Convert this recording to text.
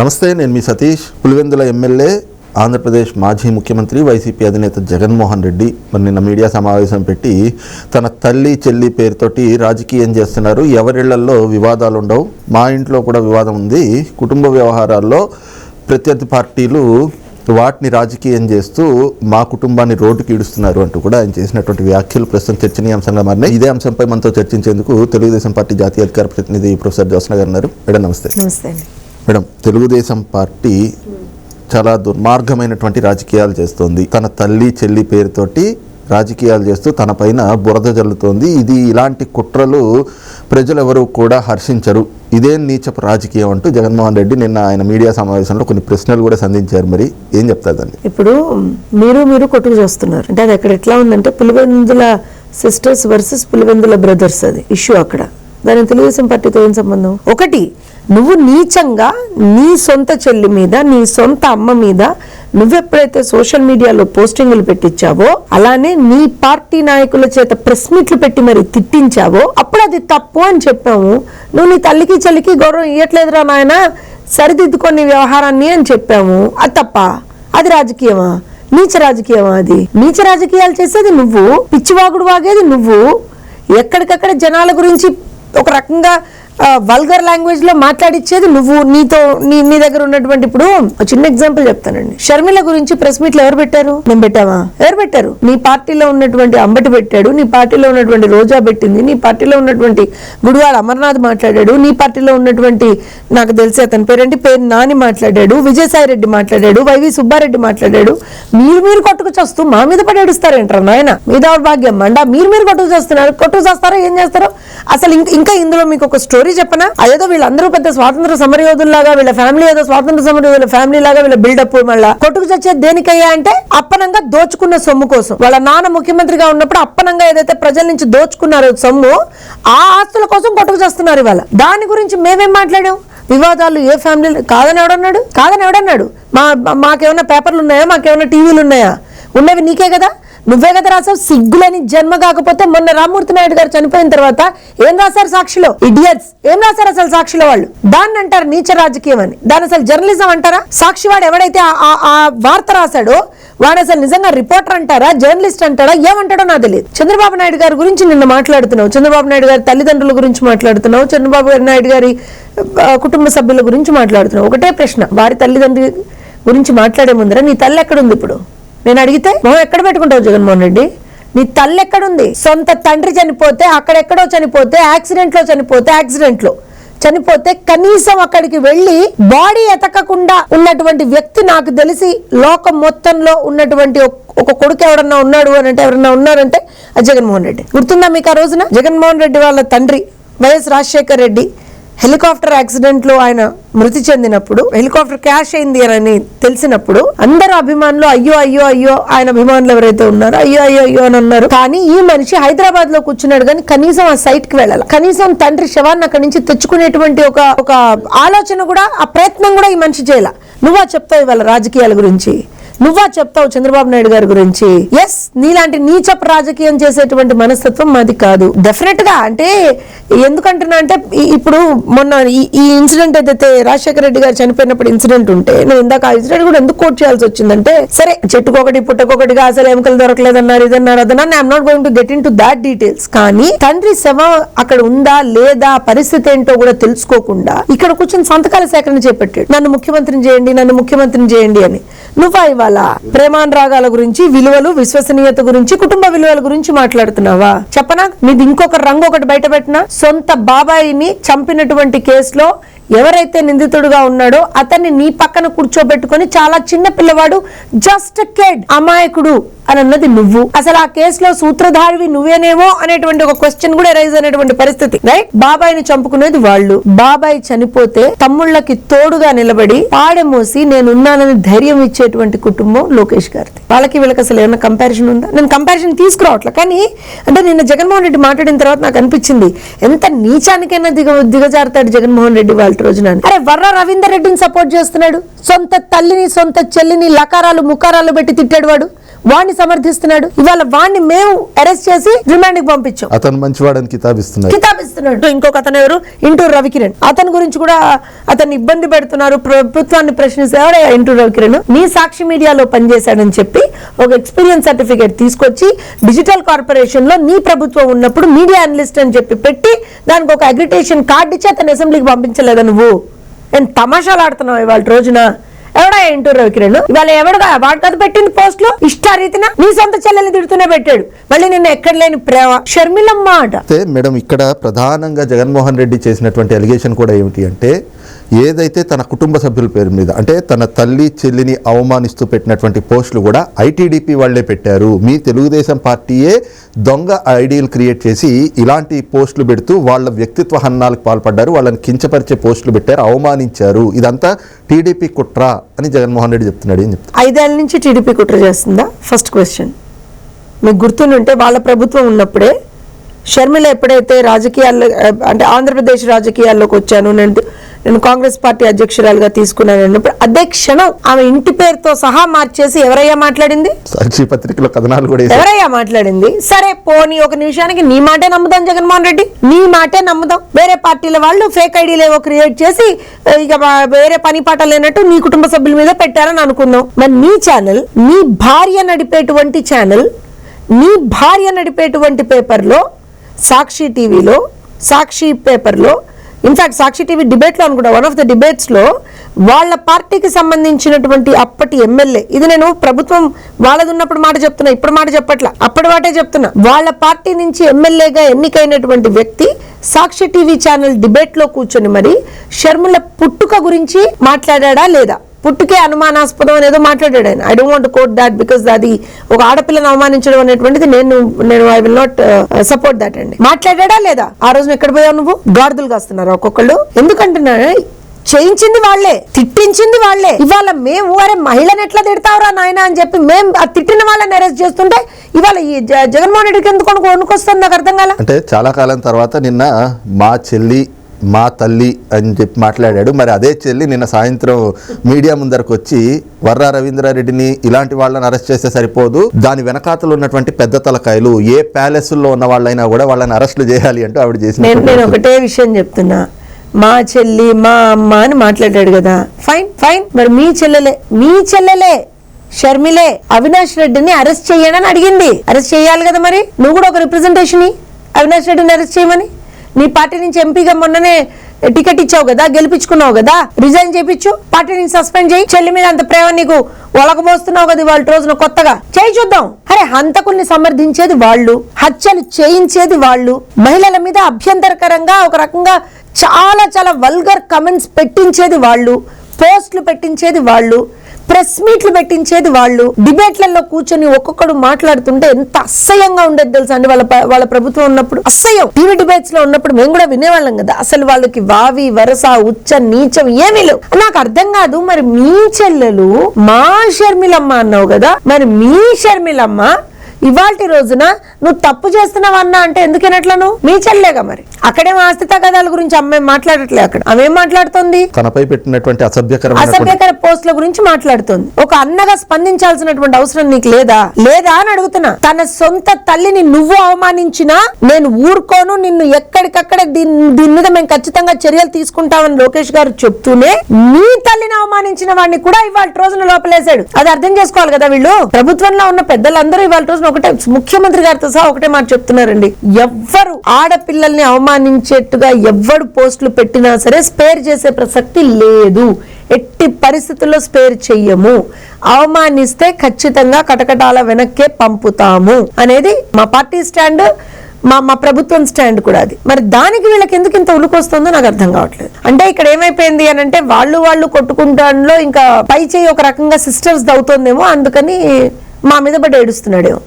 నమస్తే నేను మీ సతీష్ పులివెందుల ఎమ్మెల్యే ఆంధ్రప్రదేశ్ మాజీ ముఖ్యమంత్రి వైసీపీ అధినేత జగన్మోహన్ రెడ్డి. మరి నిన్న మీడియా సమావేశం పెట్టి తన తల్లి చెల్లి పేరుతోటి రాజకీయం చేస్తున్నారు. ఎవరిళ్ళలో వివాదాలు ఉండవు మా ఇంట్లో కూడా వివాదం ఉంది. కుటుంబ వ్యవహారాల్లో ప్రత్యర్థి పార్టీలు వాటిని రాజకీయం చేస్తూ మా కుటుంబాన్ని రోడ్డుకి ఈడుస్తున్నారు అంటూ కూడా ఆయన చేసినటువంటి వ్యాఖ్యలు ప్రస్తుతం చర్చనీయాంశంగా మారినాయి. ఇదే అంశంపై మనతో చర్చించేందుకు తెలుగుదేశం పార్టీ జాతీయ అధికార ప్రతినిధి ప్రొఫెసర్ జోస్న గారు ఉన్నారు. మేడం నమస్తే. నమస్తే మేడం తెలుగుదేశం పార్టీ చాలా దుర్మార్గమైనటువంటి రాజకీయాలు చేస్తోంది. తన తల్లి చెల్లి పేరుతోటి రాజకీయాలు చేస్తూ తన పైన బురద జల్లుతోంది. ఇది ఇలాంటి కుట్రలు ప్రజలెవరూ కూడా హర్షించరు. ఇదేం నీచపు రాజకీయం అంటూ జగన్మోహన్ రెడ్డి నిన్న ఆయన మీడియా సమావేశంలో కొన్ని ప్రశ్నలు కూడా సంధించారు. మరి ఏం చెప్తాదండి ఇప్పుడు మీరు మీరు కొట్టుకు చేస్తున్నారు. అంటే అది అక్కడ ఎట్లా ఉందంటే Pulivendula sisters versus Pulivendula brothers అది ఇష్యూ అక్కడ. దాని తెలుగుదేశం పార్టీతో ఏం సంబంధం? ఒకటి నువ్వు నీచంగా నీ సొంత చెల్లి మీద నీ సొంత అమ్మ మీద నువ్వెప్పుడైతే సోషల్ మీడియాలో పోస్టింగులు పెట్టించావో అలానే నీ పార్టీ నాయకుల చేత ప్రెస్ మీట్లు పెట్టి మరి తిట్టించావో అప్పుడు అది తప్పు అని చెప్పాము. నువ్వు నీ తల్లికి చెల్లికి గౌరవం ఇవ్వట్లేదురా నాయన సరిదిద్దుకొని వ్యవహారాన్ని అని చెప్పాము. అది తప్ప అది రాజకీయమా? నీచ రాజకీయమా అది? నీచ రాజకీయాలు చేసేది నువ్వు పిచ్చివాగుడు వాగేది నువ్వు. ఎక్కడికక్కడ జనాల గురించి ఒక రకంగా వల్గర్ లాంగ్వేజ్లో మాట్లాడిచ్చేది నువ్వు నీతో నీ నీ దగ్గర ఉన్నటువంటి ఇప్పుడు చిన్న ఎగ్జాంపుల్ చెప్తానండి. షర్మిల గురించి ప్రెస్ మీట్లు ఎవరు పెట్టారు? మేము పెట్టామా? ఎవరు పెట్టారు? నీ పార్టీలో ఉన్నటువంటి అంబటి పెట్టాడు నీ పార్టీలో ఉన్నటువంటి రోజా పెట్టింది నీ పార్టీలో ఉన్నటువంటి గుడివాడ అమర్నాథ్ మాట్లాడాడు నీ పార్టీలో ఉన్నటువంటి నాకు తెలిసి అతని పేరేంటి? పేరు నాని మాట్లాడాడు విజయసాయి రెడ్డి మాట్లాడాడు వైవి సుబ్బారెడ్డి మాట్లాడాడు. మీరు మీరు కొట్టుకు చేస్తూ మా మీద పడి ఏడుస్తారేంటారు నాయన? మీ దౌర్భాగ్యం. మండ మీరు మీరు కొట్టుకు చేస్తున్నారు. కొట్టుకు చేస్తారో? ఏం చేస్తారో? అసలు ఇంకా ఇందులో మీకు ఒక స్టోరీ చెప్పనా? అదేదో వీళ్ళందరూ పెద్ద స్వాతంత్ర సమరయోధుల్లాగా వీళ్ళ ఫ్యామిలీ ఏదో స్వాతంత్ర సమరయోధుల ఫ్యామిలీ లాగా వీళ్ళ బిల్డప్ మళ్ళా కొట్టుకు చచ్చేది దేనికయ్యా అంటే అప్పనంగా దోచుకున్న సొమ్ము కోసం. వాళ్ళ నాన్న ముఖ్యమంత్రిగా ఉన్నప్పుడు అప్పనంగా ఏదైతే ప్రజల నుంచి దోచుకున్నారో సొమ్ము ఆ ఆస్తుల కోసం కొట్టుకు చేస్తున్నారు ఇవాళ. దాని గురించి మేమేం మాట్లాడాం? వివాదాలు ఏ ఫ్యామిలీ కాదని ఎవడన్నాడు? కాదని ఎవడన్నాడు? మా- మాకేమైనా పేపర్లు ఉన్నాయా? మాకేమైనా టీవీలు ఉన్నాయా? ఉన్నవి నీకే కదా? నువ్వే కదా రాసావు? సిగ్గులని జన్మ కాకపోతే మొన్న రామ్మూర్తి నాయుడు గారు చనిపోయిన తర్వాత ఏం రాశారు సాక్షిలో? ఇడియట్స్ ఏం రాశారు అసలు సాక్షిలో వాళ్ళు? దాన్ని అంటారు నీచ రాజకీయం అని. దాని అసలు జర్నలిజం అంటారా? సాక్షి వాడు ఎవడైతే ఆ- ఆ- వార్త రాశాడో వాడు అసలు నిజంగా రిపోర్టర్ అంటారా? జర్నలిస్ట్ అంటారా ఏమంటాడో నాకు తెలియదు. చంద్రబాబు నాయుడు గారి గురించి నిన్న మాట్లాడుతున్నావు. చంద్రబాబు నాయుడు గారి తల్లిదండ్రుల గురించి మాట్లాడుతున్నావు. చంద్రబాబు నాయుడు గారి కుటుంబ సభ్యుల గురించి మాట్లాడుతున్నావు. ఒకటే ప్రశ్న. వారి తల్లిదండ్రుల గురించి మాట్లాడే ముందర నీ తల్లి ఎక్కడుంది ఇప్పుడు? నేను అడిగితే మొహం ఎక్కడ పెట్టుకుంటావు జగన్మోహన్ రెడ్డి? నీ తల్లి ఎక్కడుంది? సొంత తండ్రి చనిపోతే అక్కడెక్కడో చనిపోతే యాక్సిడెంట్లో చనిపోతే యాక్సిడెంట్లో. చనిపోతే కనీసం అక్కడికి వెళ్ళి బాడీ ఎతకకుండా ఉన్నటువంటి వ్యక్తి నాకు తెలిసి లోకం మొత్తంలో ఉన్నటువంటి ఒక- ఒక కొడుకు ఎవడన్నా ఉన్నాడు అని అంటే ఎవరన్నా ఉన్నారంటే అది జగన్మోహన్ రెడ్డి. గుర్తుందా మీకు ఆ రోజున? జగన్మోహన్ రెడ్డి వాళ్ళ తండ్రి వైఎస్ రాజశేఖర్ రెడ్డి. హెలికాప్టర్ యాక్సిడెంట్లో ఆయన మృతి చెందినప్పుడు హెలికాప్టర్ క్యాష్ అయింది అని తెలిసినప్పుడు అందరు అభిమానులు అయ్యో అయ్యో అయ్యో ఆయన అభిమానులు ఎవరైతే ఉన్నారో అయ్యో అయ్యో అయ్యో అని అన్నారు. కానీ ఈ మనిషి హైదరాబాద్లో కూర్చున్నాడు కానీ కనీసం ఆ సైట్కి వెళ్ళాలి. కనీసం తండ్రి శవాన్ని అక్కడి నుంచి తెచ్చుకునేటువంటి ఒక ఒక ఆలోచన కూడా ఆ ప్రయత్నం కూడా ఈ మనిషి చేయాల. నువ్వా చెప్తావు ఇవాళ రాజకీయాల గురించి? నువ్వా చెప్తావు చంద్రబాబు నాయుడు గారి గురించి? ఎస్ నీలాంటి నీచప్ రాజకీయం చేసేటువంటి మనస్తత్వం మాది కాదు. డెఫినెట్గా అంటే ఎందుకంటున్నా అంటే ఇప్పుడు మొన్న ఈ- ఇన్సిడెంట్ ఏదైతే రాజశేఖర రెడ్డి గారు చనిపోయినప్పుడు ఇన్సిడెంట్ ఉంటే నేను ఇందాక ఆ ఇన్సిడెంట్ కూడా ఎందుకు కోట్ చేయాల్సి వచ్చిందంటే సరే చెట్టుకొకటి పుట్టకొకటిగా అసలు ఎముకలు దొరకలేదన్నారు ఇదన్నారు అదన్నారు I'm not going to get into that details కానీ తండ్రి శవం అక్కడ ఉందా లేదా పరిస్థితి ఏంటో కూడా తెలుసుకోకుండా ఇక్కడ కూర్చొని సంతకాల సేకరణ చేపట్టాడు. నన్ను ముఖ్యమంత్రిని చేయండి నన్ను ముఖ్యమంత్రిని చేయండి అని. నువ్వా ఇవాళ ప్రేమానురాగాల గురించి విలువలు విశ్వసనీయత గురించి కుటుంబ విలువల గురించి మాట్లాడుతున్నావా? చెప్పనా? మీది ఇంకొక రంగు ఒకటి బయట పెట్టిన? సొంత బాబాయిని చంపినటువంటి కేసులో ఎవరైతే నిందితుడుగా ఉన్నాడో అతన్ని నీ పక్కన కూర్చోబెట్టుకొని చాలా చిన్న పిల్లవాడు జస్ట్ కెడ్ అమాయకుడు అని అన్నది నువ్వు. అసలు ఆ కేసులో సూత్రధారివి నువ్వేనేమో అనేటువంటి ఒక క్వశ్చన్ కూడా రైజ్ అనేటువంటి పరిస్థితి రైట్ బాబాయిని చంపుకునేది వాళ్ళు. బాబాయ్ చనిపోతే తమ్ముళ్ళకి తోడుగా నిలబడి పాడెమోసి నేనున్నానని ధైర్యం ఇచ్చేటువంటి కుటుంబం లోకేష్ గారిది. వాళ్ళకి వీళ్ళకి అసలు ఏమైనా కంపారిజన్ ఉందా? నేను కంపారిజన్ తీసుకురావట్లే కానీ అంటే నిన్న జగన్మోహన్ రెడ్డి మాట్లాడిన తర్వాత నాకు అనిపించింది ఎంత నీచానికైనా దిగ దిగజారుతాడు జగన్మోహన్ రెడ్డి వాళ్ళు. రోజున అరే వర్ర రవీందర్ రెడ్డిని సపోర్ట్ చేస్తున్నాడు. సొంత తల్లిని సొంత చెల్లిని లకారాలు ముకారాలు పెట్టి తిట్టాడు వాడు. వాడిని సమర్థిస్తున్నాడు. ఇవాళ వాడిని మేము అరెస్ట్ చేసి రిమాండ్కి పంపించాం. అతను మంచివాడని కితాబిస్తున్నారు కితాబిస్తున్నాడు. ఇంకొక అతను ఎవరు? ఇంటూరు రవికిరణ్. అతని గురించి కూడా అతన్ని ఇబ్బంది పెడుతున్నారు. ప్రభుత్వాన్ని ప్రశ్నిస్తే ఎవడే ఇంటూరు రవికిరణ్? నీ సాక్షి మీడియాలో పనిచేశాడని చెప్పి ఒక ఎక్స్పీరియన్స్ సర్టిఫికేట్ తీసుకొచ్చి డిజిటల్ కార్పొరేషన్లో నీ ప్రభుత్వం ఉన్నప్పుడు మీడియా అనలిస్ట్ అని చెప్పి పెట్టి దానికి ఒక అగ్రిటేషన్ కార్డు ఇచ్చి అతను అసెంబ్లీకి పంపించలేదా నువ్వు? నేను తమాషాలు ఆడుతున్నావు ఇవాళ రోజున? ఎవడా రవికిరణ్ ఇవాళ ఎవడుగా వాడు కదా పెట్టింది పోస్ట్లో. ఇష్టారీతిన నీ సొంత చెల్లెలు తిడుతూనే పెట్టాడు. మళ్ళీ నిన్న ఎక్కడ లేని ప్రేమ? షర్మిలమ్మ అట. మేడం ఇక్కడ ప్రధానంగా జగన్మోహన్ రెడ్డి చేసినటువంటి అలిగేషన్ కూడా ఏమిటి అంటే ఏదైతే తన కుటుంబ సభ్యుల పేరు మీద అంటే తన తల్లి చెల్లిని అవమానిస్తూ పెట్టినటువంటి పోస్టులు కూడా ఐటీడీపీ వాళ్ళే పెట్టారు. మీ తెలుగుదేశం పార్టీయే దొంగ ఐడియల్ క్రియేట్ చేసి ఇలాంటి పోస్టులు పెడుతూ వాళ్ళ వ్యక్తిత్వ హన్నాలకు పాల్పడ్డారు. వాళ్ళని కించపరిచే పోస్టులు పెట్టారు అవమానించారు. ఇదంతా టీడీపీ కుట్ర అని జగన్మోహన్ రెడ్డి చెప్తున్నాడు ఏం చెప్తారు ఐదేళ్ళ నుంచి టీడీపీ కుట్ర చేస్తుందా? ఫస్ట్ క్వశ్చన్ మీకు గుర్తుంటే వాళ్ళ ప్రభుత్వం ఉన్నప్పుడే షర్మిల ఎప్పుడైతే రాజకీయాల్లో అంటే ఆంధ్రప్రదేశ్ రాజకీయాల్లోకి వచ్చాను నేను నేను కాంగ్రెస్ పార్టీ అధ్యక్షురాలుగా తీసుకున్నాను అన్నప్పుడు అదే క్షణం ఆమె ఇంటి పేరుతో సహా మార్చేసి ఎవరయ్యా మాట్లాడింది? సాక్షి పత్రికలో కథనాలు కూడా వేశారు. ఎవరయ్యా మాట్లాడింది? సరే పోనీ ఒక నిమిషానికి నీ మాటే నమ్ముదాం జగన్మోహన్ రెడ్డి. నీ మాటే నమ్ముదాం. వేరే పార్టీల వాళ్ళు ఫేక్ ఐడీలు ఏవో క్రియేట్ చేసి ఇక వేరే పని పాట లేనట్టు నీ కుటుంబ సభ్యుల మీద పెట్టారని అనుకుందాం మరి నీ ఛానల్ నీ భార్య నడిపేటువంటి ఛానల్ నీ భార్య నడిపేటువంటి పేపర్లో సాక్షి టీవీలో సాక్షి పేపర్లో ఇన్ఫాక్ట్ సాక్షి టీవీ డిబేట్లో అనుకుంటా వన్ ఆఫ్ ద డిబేట్స్లో వాళ్ళ పార్టీకి సంబంధించినటువంటి అప్పటి ఎమ్మెల్యే ఇది నేను ప్రభుత్వం వాళ్ళది ఉన్నప్పుడు మాట చెప్తున్నా ఇప్పుడు మాట చెప్పట్లా అప్పటి వాటే చెప్తున్నా. వాళ్ళ పార్టీ నుంచి ఎమ్మెల్యేగా ఎన్నికైనటువంటి వ్యక్తి సాక్షి టీవీ ఛానల్ డిబేట్లో కూర్చొని మరి షర్ముల పుట్టుక గురించి మాట్లాడా లేదా? పుట్టుకే అనుమానాస్పదం అనేదో మాట్లాడాడు ఆయన. I don't want quote that because అది ఒక ఆడపిల్లను అవమానించడం అనేటువంటిది నేను నేను I will not support that అండి. మాట్లాడా లేదా? ఆ రోజున ఎక్కడ పోయావు నువ్వు? గాడిదలు కాస్తున్నారు ఒక్కొక్కళ్ళు? ఎందుకంటున్నా చేయించింది వాళ్ళే తిట్టించింది వాళ్ళే. ఇవాళ మేము అరే మహిళను ఎట్లా తిడతావురా నాయన అని చెప్పి మేము ఆ తిట్టిన వాళ్ళని అరెస్ట్ చేస్తుంటే ఇవాళ ఈ జ- జగన్మోహన్ రెడ్డికి ఎందుకు వణుకు- వణుకొస్తుంది నాకు అర్థం కాల? అంటే చాలా కాలం తర్వాత నిన్న మా చెల్లి మా తల్లి అని చెప్పి మాట్లాడాడు. మరి అదే చెల్లి నిన్న సాయంత్రం మీడియా ముందరకు వచ్చి వర్రా రవీంద్రారెడ్డిని ఇలాంటి వాళ్ళని అరెస్ట్ చేస్తే సరిపోదు దాని వెనకాతలు ఉన్నటువంటి పెద్ద తలకాయలు ఏ ప్యాలెస్ల్లో ఉన్న వాళ్ళైనా కూడా వాళ్ళని అరెస్టులు చేయాలి అంటూ ఆవిడ నేను నేను ఒకటే విషయం చెప్తున్నా. మా చెల్లి మా అమ్మ అని మాట్లాడాడు కదా. Fine fine. మరి మీ చెల్లెలే మీ చెల్లెలే షర్మిలే అవినాష్ రెడ్డిని అరెస్ట్ చేయడని అడిగింది. అరెస్ట్ చేయాలి కదా మరి? నువ్వు కూడా ఒక రిప్రజెంటేషన్ అవినాష్ రెడ్డిని అరెస్ట్ చేయమని. నీ పార్టీ నుంచి ఎంపీగా మొన్ననే టికెట్ ఇచ్చావు కదా గెలిపించుకున్నావు కదా రిజైన్ చేయించు పార్టీ నుంచి సస్పెండ్ చేయి. చెల్లి మీద అంత ప్రేమ నీకు ఒలకబోస్తున్నావు కదా ఇవాళ రోజున కొత్తగా. చేయి చూద్దాం. అరే హంతకుల్ని సమర్థించేది వాళ్ళు హత్యలు చేయించేది వాళ్ళు. మహిళల మీద అభ్యంతరకరంగా ఒక రకంగా చాలా చాలా వల్గర్ కమెంట్స్ పెట్టించేది వాళ్ళు. పోస్టులు పెట్టించేది వాళ్ళు ప్రెస్ మీట్లు పెట్టించేది వాళ్ళు డిబేట్లలో కూర్చొని ఒక్కొక్కడు మాట్లాడుతుంటే ఎంత అసహ్యంగా ఉండేది తెలుసా అండి వాళ్ళ వాళ్ళ ప్రభుత్వం ఉన్నప్పుడు? అసహ్యం. టీవీ డిబేట్స్లో ఉన్నప్పుడు మేము కూడా వినేవాళ్ళం కదా. అసలు వాళ్ళకి వావి వరస ఉచ్చ నీచం ఏమీ లేవు. నాకు అర్థం కాదు మరి మీ చెల్లెలు మా షర్మిలమ్మ అన్నావు కదా. మరి మీ షర్మిలమ్మ ఇవాల్టి రోజున నువ్వు తప్పు చేస్తున్నావన్నా అంటే ఎందుకనట్లా నువ్వు? మీ చెల్లేగా మరి? అక్కడేమో ఆస్తి తగాదాల గురించి అమ్మాయి మాట్లాడట్లే అక్కడ. ఆమె మాట్లాడుతోంది? తనపై పెట్టినటువంటి అసభ్యకరమైనటువంటి అసభ్యకర పోస్టుల గురించి మాట్లాడుతుంది. ఒక అన్నగా స్పందించాల్సినటువంటి అవసరం నీకు లేదా? లేదా అని అడుగుతున్నా. తన సొంత తల్లిని నువ్వు అవమానించినా నేను ఊరుకోను నిన్ను ఎక్కడికక్కడ దీని మీద మేము ఖచ్చితంగా చర్యలు తీసుకుంటామని లోకేష్ గారు చెప్తూనే నీ తల్లిని అవమానించిన వాడిని కూడా ఇవాళ రోజున లోపలేశాడు. అది అర్థం చేసుకోవాలి కదా వీళ్ళు? ప్రభుత్వంలో ఉన్న పెద్దలందరూ ఇవాళ రోజున ఒకటే ముఖ్యమంత్రి గారితో సహా ఒకటే మాట చెప్తున్నారండి. ఎవ్వరు ఆడపిల్లల్ని అవమానించేట్టుగా ఎవ్వరు పోస్టులు పెట్టినా సరే స్పేర్ చేసే ప్రసక్తి లేదు. ఎట్టి పరిస్థితుల్లో స్పేర్ చెయ్యము. అవమానిస్తే ఖచ్చితంగా కటకటాల వెనక్కే పంపుతాము అనేది మా పార్టీ స్టాండ్ మా మా ప్రభుత్వం స్టాండ్ కూడా అది. మరి దానికి వీళ్ళకి ఎందుకు ఇంత ఉలుకొస్తుందో నాకు అర్థం కావట్లేదు. అంటే ఇక్కడ ఏమైపోయింది అని అంటే వాళ్ళు వాళ్ళు కొట్టుకుంటాలో ఇంకా పై చేయి ఒక రకంగా సిస్టర్స్ అవుతుందేమో అందుకని మా మీద పడి ఏడుస్తున్నాడేమో.